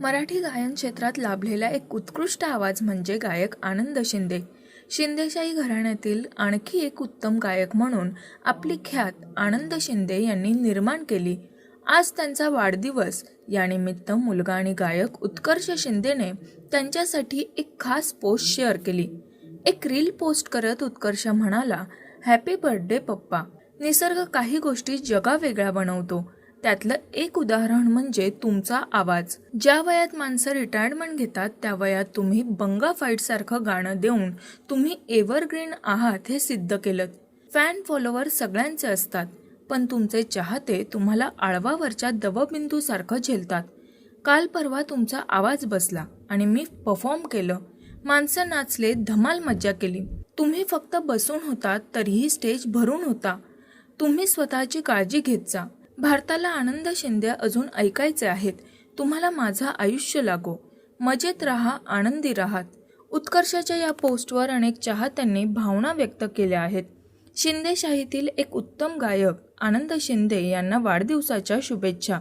मराठी गायन क्षेत्रात लाभलेला एक उत्कृष्ट आवाज म्हणजे गायक आनंद शिंदे. शिंदेशाही घराण्यातील आणखी एक उत्तम गायक म्हणून आपली ख्यात आनंद शिंदे यांनी निर्माण केली. आज त्यांचा वाढदिवस. यानिमित्त मुलगा आणि गायक उत्कर्ष शिंदेने त्यांच्यासाठी एक खास पोस्ट शेअर केली. एक रील पोस्ट करत उत्कर्ष म्हणाला हॅपी बर्थडे पप्पा. निसर्ग काही गोष्टी जगा वेगळा बनवतो. त्यातलं एक उदाहरण म्हणजे तुमचा आवाज. ज्या वयात माणसं रिटायरमेंट घेतात त्या वयात तुम्ही बंगा फाईट सारखं गाणं देऊन तुम्ही एव्हरग्रीन आहात हे सिद्ध केलं. फॅन फॉलोवर सगळ्यांचे असतात पण तुमचे चाहते तुम्हाला आळवावरच्या दवबिंदू सारखं झेलतात. काल परवा तुमचा आवाज बसला आणि मी परफॉर्म केलं. माणसं नाचले धमाल मज्जा केली. तुम्ही फक्त बसून होतात तरीही स्टेज भरून होता. तुम्ही स्वतःची काळजी घेत जा. भारताला आनंद शिंदे अजून ऐकायचे आहेत. तुम्हाला माझा आयुष्य लागो. मजेत राहा आनंदी राहात. उत्कर्षाच्या या पोस्टवर अनेक चाहत्यांनी भावना व्यक्त केल्या आहेत. शिंदेशाहीतील एक उत्तम गायक आनंद शिंदे यांना वाढदिवसाच्या शुभेच्छा.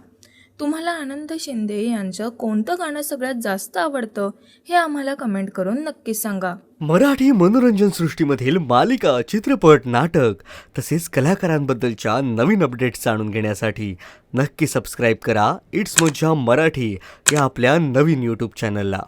तुम्हाला आनंद शिंदे यांचं कोणतं गाणं सगळ्यात जास्त आवडतं हे आम्हाला कमेंट करून नक्की सांगा. मराठी मनोरंजन सृष्टीमधील मालिका चित्रपट नाटक तसेच कलाकारांबद्दलच्या नवीन अपडेट्स जाणून घेण्यासाठी नक्की सबस्क्राईब करा. इट्स मज्जा मराठी या आपल्या नवीन यूट्यूब चॅनलला